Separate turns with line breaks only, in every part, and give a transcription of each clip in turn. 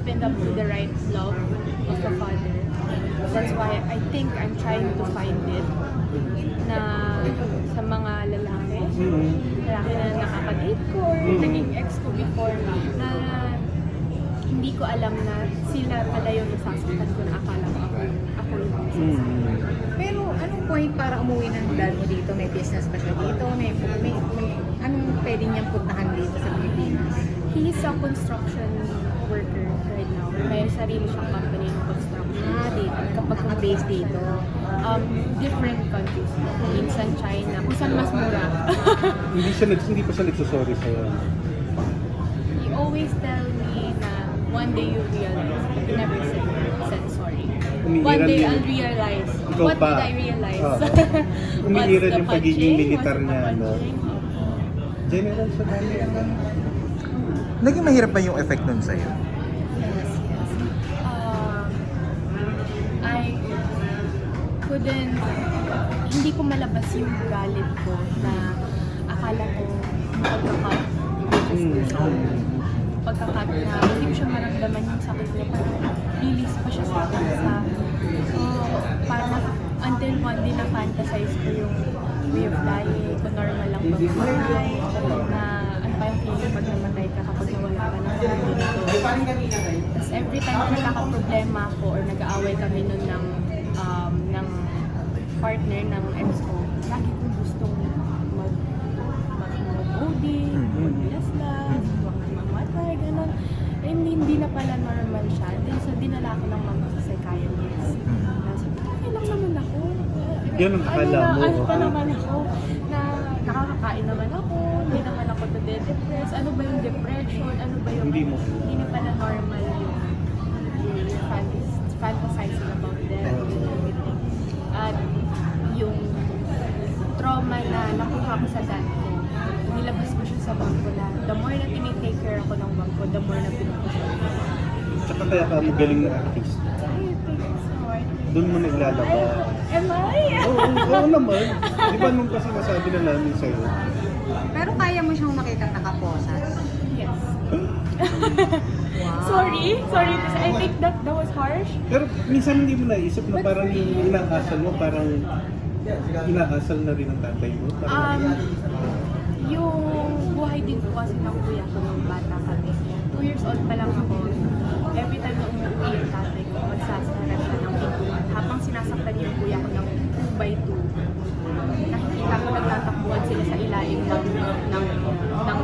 opened up to the right love of the Father. That's why I think I'm trying to find it na sa mga lalaki, lalaki na nakaka-date ko or
Mm.
naging ex ko before na hindi ko alam na sila pala yung nasasaktan ko na akala ko ako, ako yung nasasaktan.
Pero anong point para umuwi ng dad mo dito? May business ba siya dito? May, may, may anong pwede niyang puntahan dito sa Pilipinas?
He's a construction worker right now. May sarili siyang company ng construction.
Ah, dito.
Kapag
Naka-base dito.
um, different countries. Minsan China, kung saan mas mura.
Hindi siya nags- hindi pa siya nagsusorry sa'yo.
He always tell me na one day you realize, but never said, said sorry.
Umiiral
one day
din.
I'll realize.
Ikaw
What
pa.
did I realize?
Ah.
What's
Umiiral
the
yung pagiging
punching?
militar
What's the
niya, no?
punching?
General sa dami ano?
Naging mahirap ba yung effect nun sa'yo?
Yes, yes. Um, I couldn't, hindi ko malabas yung galit ko na akala ko pagkakat,
Mm.
pagkakat na hindi ko siya maramdaman yung sakit niya. Parang release pa siya sa akin sa, oh, parang until one day na-fantasize ko yung way of dying, kung normal lang buhay, na pa yung feeling pag namatay ka kapag nawala ka ng ganito. Tapos every time na nagkaka-problema ako or nag-aaway kami nun ng, um, ng partner ng ex ko, lagi kong gustong mag, mag, mag-OD, mag-laslas, mag-mamatay, gano'n. Eh, hindi, hindi na pala normal siya. Then, so, dinala ko ng sa psychiatrist.
Mhm.
Na sabi, okay lang naman ako.
Yan ang akala
ano,
mo,
ano pa naman ako, na nakakakain naman ako nade-depress. Ano ba yung depression? Ano ba yung...
Hindi mo.
Hindi na pala normal yung, yung fantas- fantasizing about death and everything. At yung trauma na nakuha ko sa dad ko, nilabas ko siya sa bangko na the more na tinitake care ako ng bangko, the more na pinupush ko.
Tsaka kaya ka magaling na artist.
Ay, thanks.
Doon mo naglalaba.
am I?
Oo, oo, naman. Di ba nung kasi nasabi na namin sa'yo?
Pero kaya mo siyang makita nakaposas.
Yes.
Wow.
Sorry, sorry to say. I think that that was harsh.
Pero minsan hindi mo naisip na parang yung inaasal mo, parang inaasal na rin ang tatay mo.
Um,
Parang,
yung buhay din po kasi ng kuya ko nung bata kami. Two years old pa lang ako. Every time na umuwi yung tatay ko, magsasara siya ng pintuan. Habang sinasaktan niya yung kuya ko ng 2 by 2 ilalim ng ng ng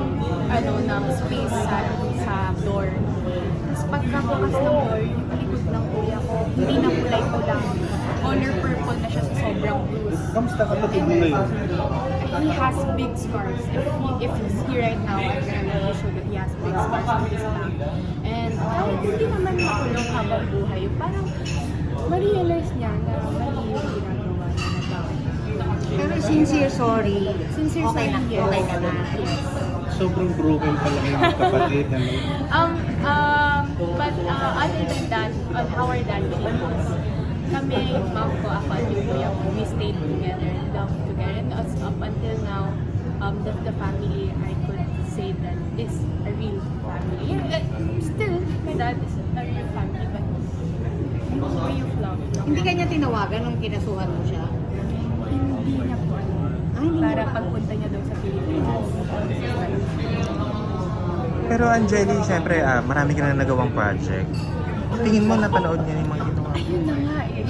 ano ng space sa sa door. Tapos pagkabukas ng door, yung likod ng kuya ko, hindi na kulay ko lang. Color purple na siya sa sobrang blues.
kamusta ka mo ngayon?
He has big scars. If he, if he's here right now, I'm really show that he has big scars on his back. And kahit hindi naman nakulong habang buhay, parang ma-realize niya na mali yung ginagawa niya na bakit.
Pero sincere sorry.
Sincere
okay na,
sorry, yes.
okay ka na.
Sobrang broken pa lang yung kapatid. Ano?
Um, um, but uh, other than that, on how our dad us, kami, mom ko, ako at yung kuya ko, we stayed together loved together. And us, up until now, um, the, the family, I could say that is a real family. Yeah, uh, still, my dad is a real family, but way of love?
Hindi ka niya tinawagan nung kinasuhan mo siya?
Hindi niya po.
Ay,
Para
niya-
pagpunta niya doon sa Pilipinas.
Pero Angeli, syempre, ah, marami ka na nagawang project. Tingin mo napanood niya yung mga ginawa.
Ayun na nga eh.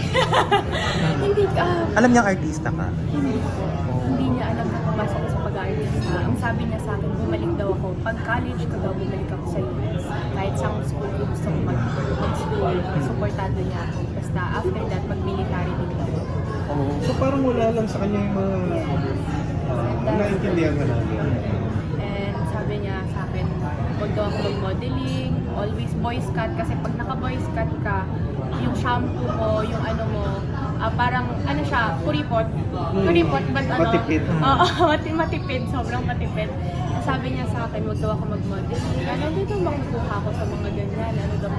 hindi, ah,
Alam niyang artista ka.
Hindi po. Hindi niya alam na pumasok ako sa pag-artist. Ang sabi niya sa akin, bumalik daw ako. Pag college ko daw, bumalik ako sa US. Kahit sa school ko gusto ko mag- mag-school, supportado niya ako. Basta after that, mag-military din daw.
So parang wala lang sa kanya yung mga uh, naintindihan ka namin.
And sabi niya sa akin, huwag daw ako mag-modeling, always boys cut. Kasi pag naka-boys cut ka, yung shampoo mo, yung ano mo, ah, parang ano siya, kuripot. Kuripot, but ano?
Matipid.
Oo, mati- matipid, sobrang matipid. Sabi niya sa akin, huwag daw ako mag-modeling. Ano dito makukuha ko sa mga ganyan? Ano daw?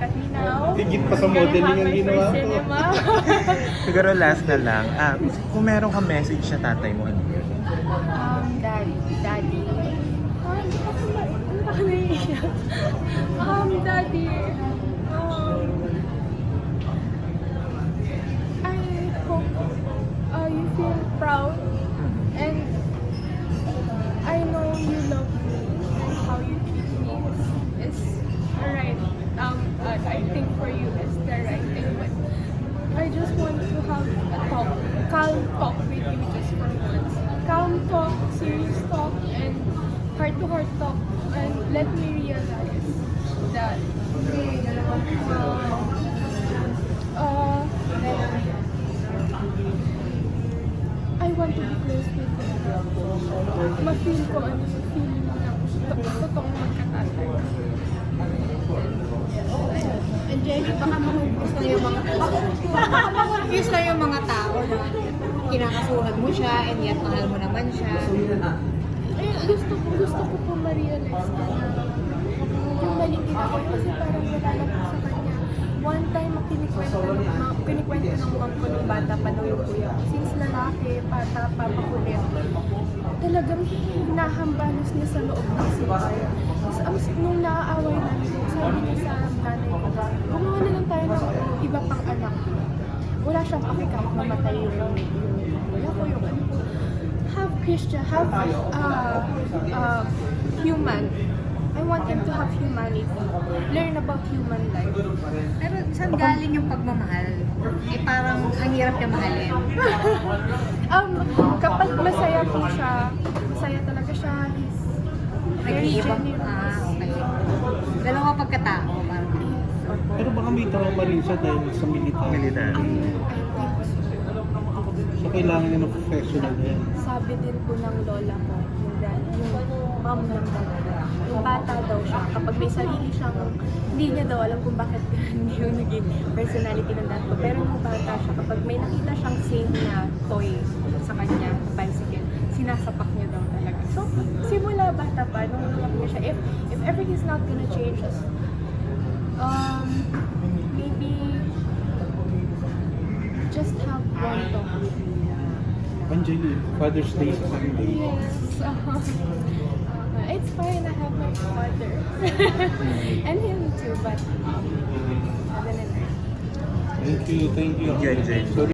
Now.
Higit pa sa modeling ang ginawa ko.
Siguro last na lang, ah, kung meron ka message sa tatay mo, ano yun?
um, daddy, daddy. Ah, hindi ako ma- hindi ako naiiyak. um, Daddy, heart-to-heart talk, and let me realize that uh, uh, I want to be close with you. Ma-feel ko ano yung feeling mo na to- totoong magkatatay.
And Jenny, baka mahugis lang yung mga baka mahugis lang yung mga tao na kinakasuhan mo siya and yet mahal mo naman siya.
Gusto ko, po ma-realize na yung maling ginawa ko kasi parang wala lang po sa kanya. One time, kinikwento, ma, kinikwento ng mom ko nung bata pa daw yung kuya ko. Since lalaki, bata pa, makulit, talagang hinahambalos niya sa loob ng CR. Tapos nung naaaway namin, sabi niya sa nanay ko, gumawa na lang tayo ng iba pang anak. Wala siyang kahit mamatay yung, yung kuya ko, yung ano have Christian, have uh, uh, human. I want him to have humanity. Learn about human life.
Pero saan galing yung pagmamahal? Eh parang ang hirap niya mahalin.
Um, kapag masaya po siya, masaya talaga siya. He's very
Nag-iibang,
genuine.
ah, okay. Dalawa pagkatao, parang
Pero baka may trauma rin siya dahil sa military.
Military.
Um,
Kailangan niya ng professional help.
sabi din po ng lola ko, yung, yung mom ng dalaga, yung bata daw siya, kapag may sarili siyang, hindi niya daw alam kung bakit hindi yung naging personality ng dad ko. Pero nung bata siya, kapag may nakita siyang same na toy sa kanya, bicycle, sinasapak niya daw talaga. So, simula bata pa, nung lumaki siya, if, if ever he's not gonna change um, maybe just have one talk with me.
Anjali, Father's Day sa Sunday.
Yes. Uh, it's fine. I have my father and him too, but other than that.
Thank you, thank you.
Thank you, Anjali.